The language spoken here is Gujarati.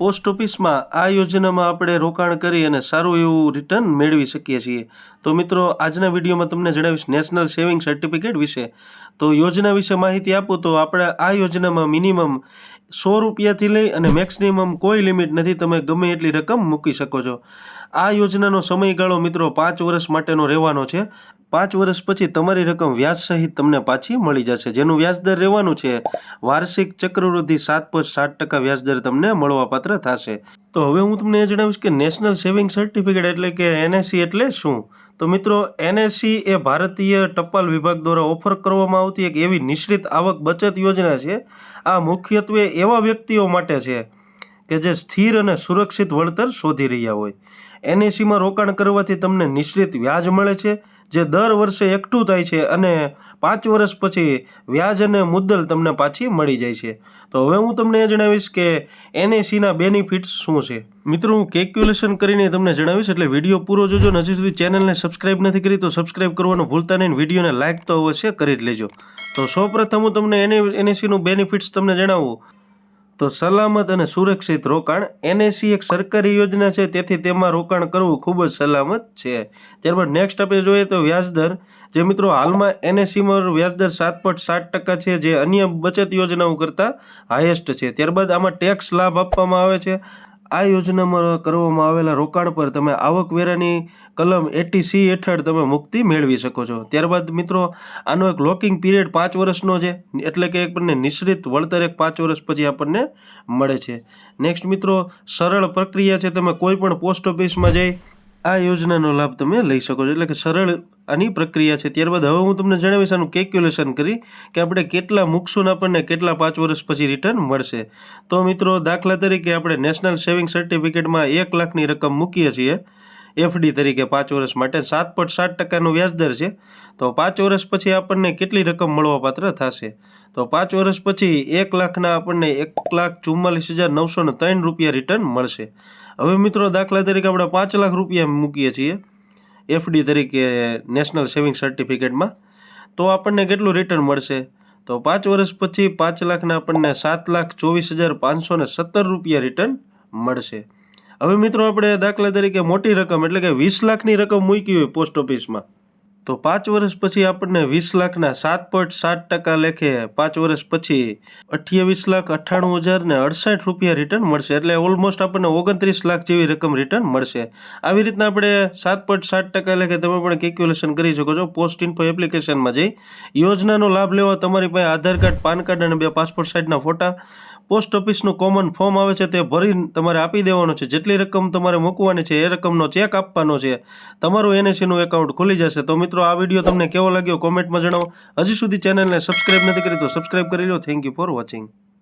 પોસ્ટ ઓફિસમાં આ યોજનામાં આપણે રોકાણ કરી અને સારું એવું રિટર્ન મેળવી શકીએ છીએ. તો મિત્રો, આજના વિડીયોમાં તમને જણાવીશ નેશનલ સેવિંગ સર્ટિફિકેટ વિશે. તો યોજના વિશે માહિતી આપું તો આપણે આ યોજનામાં મિનિમમ સો રૂપિયાથી લઈ અને મેક્સિમમ કોઈ લિમિટ નથી, તમે ગમે એટલી રકમ મૂકી શકો છો. આ યોજનાનો સમયગાળો મિત્રો પાંચ વર્ષ માટેનો રહેવાનો છે. પાંચ વર્ષ પછી તમારી રકમ વ્યાજ સહિત તમને પાછી મળી જશે. જેનું વ્યાજદર રહેવાનું છે, વાર્ષિક ચક્રવૃદ્ધિ સાત પોઈન્ટ સાત ટકા વ્યાજદર તમને મળવાપાત્ર થશે. તો હવે હું તમને એ જણાવીશ કે નેશનલ સેવિંગ સર્ટિફિકેટ એટલે કે એનએસસી એટલે શું? તો મિત્રો એનએસસી એ ભારતીય ટપાલ વિભાગ દ્વારા ઓફર કરવામાં આવતી એક એવી નિશ્ચિત આવક બચત યોજના છે. આ મુખ્યત્વે એવા વ્યક્તિઓ માટે છે કે જે સ્થિર અને સુરક્ષિત વળતર શોધી રહ્યા હોય. એનએસીમાં રોકાણ કરવાથી તમને નિશ્ચિત વ્યાજ મળે છે જે દર વર્ષે એકઠું થાય છે અને પાંચ વર્ષ પછી વ્યાજ અને મુદ્દલ તમને પાછી મળી જાય છે. તો હવે હું તમને એ જણાવીશ કે એનએસીના બેનિફિટ્સ શું છે. મિત્રો, હું કેલ્ક્યુલેશન કરીને તમને જણાવીશ, એટલે વીડિયો પૂરો જોજો. અને હજી સુધી ચેનલને સબસ્ક્રાઇબ નથી કરી, તો સબસ્ક્રાઇબ કરવાનું ભૂલતા નહીં વિડીયોને લાઇક તો અવશ્ય કરી જ લેજો. તો સૌપ્રથમ હું તમને એને એનએસીનું બેનિફિટ્સ તમને જણાવું. તો સલામત અને સુરક્ષિત રોકાણ એનએસી એક સરકારી યોજના છે, તેથી તેમાં રોકાણ કરવું ખૂબ જ સલામત છે. ત્યારબાદ નેક્સ્ટ આપણે જોઈએ તો વ્યાજદર. જે મિત્રો હાલમાં એનએસીમાં વ્યાજદર સાત પોઈન્ટ સાત ટકા છે, જે અન્ય બચત યોજનાઓ કરતાં હાઈએસ્ટ છે. ત્યારબાદ આમાં ટેક્સ લાભ આપવામાં આવે છે. આ યોજનામાં કરવામાં આવેલા રોકાણ પર તમે આવકવેરાની કલમ એટી સી હેઠળ તમે મુક્તિ મેળવી શકો છો. ત્યારબાદ મિત્રો, આનો એક લોકિંગ પીરિયડ પાંચ વર્ષનો છે. એટલે કે આપણને નિશ્ચિત વળતર એક પાંચ વર્ષ પછી આપણને મળે છે. નેક્સ્ટ મિત્રો, સરળ પ્રક્રિયા છે. તમે કોઈ પણ પોસ્ટ ઓફિસમાં જઈ આ યોજનાનો લાભ તમે લઈ શકો છો. એટલે કે સરળ આની પ્રક્રિયા છે. ત્યારબાદ હવે હું તમને જણાવીશ આનું કેલ્ક્યુલેશન કરી કે આપણે કેટલા મૂકશું આપણને કેટલા પાંચ વર્ષ પછી રિટર્ન મળશે. તો મિત્રો, દાખલા તરીકે આપણે નેશનલ સેવિંગ સર્ટિફિકેટમાં એક લાખની રકમ મૂકીએ છીએ. એફડી તરીકે પાંચ વર્ષ માટે સાત પોઈન્ટ સાત ટકાનો વ્યાજદર છે. તો પાંચ વર્ષ પછી આપણને કેટલી રકમ મળવાપાત્ર થશે? તો પાંચ વર્ષ પછી એક લાખના આપણને એક લાખ ચુમ્માલીસ હજાર નવસો ને ત્રણ રૂપિયા રિટર્ન મળશે. હવે મિત્રો દાખલા તરીકે આપણે પાંચ લાખ રૂપિયા મૂકીએ છીએ એફડી તરીકે નેશનલ સેવિંગ સર્ટિફિકેટમાં તો આપણને કેટલું રિટર્ન મળશે? તો પાંચ વર્ષ પછી પાંચ લાખના આપણને સાત લાખ ચોવીસ હજાર પાંચસો ને સત્તર રૂપિયા રિટર્ન મળશે. હવે મિત્રો આપણે દાખલા તરીકે મોટી રકમ એટલે કે વીસ લાખની રકમ મૂકી હોય પોસ્ટ ઓફિસમાં તો પાંચ વર્ષ પછી આપણને વીસ લાખના સાત પોઈન્ટ સાત ટકા લેખે પાંચ વર્ષ પછી અઠ્યાવીસ લાખ અઠ્ઠાણું હજાર ને અડસઠ રૂપિયા રિટર્ન મળશે. એટલે ઓલમોસ્ટ આપણને ઓગણત્રીસ લાખ જેવી રકમ રિટર્ન મળશે. આવી રીતના આપણે સાત પોઈન્ટ સાત ટકા લેખે તમે પણ કેલ્ક્યુલેશન કરી શકો છો. પોસ્ટ ઇન્ફો એપ્લિકેશનમાં જઈ. યોજનાનો લાભ લેવા તમારી પાસે આધાર કાર્ડ, પાન કાર્ડ અને બે પાસપોર્ટ સાઇઝના ફોટા પોસ્ટ ઓફિસનું કોમન ફોર્મ આવે છે તે ભરી તમારે આપી દેવાનું છે. જેટલી રકમ તમારે મૂકવાની છે એ રકમનો ચેક આપવાનો છે. તમારું એનએસીનું એકાઉન્ટ ખુલી જશે. તો મિત્રો, આ વીડિયો તમને કેવો લાગ્યો કોમેન્ટમાં જણાવો. હજી સુધી ચેનલને સબસ્ક્રાઈબ નથી કરી તો સબસ્ક્રાઈબ કરી લો. Thank you for watching.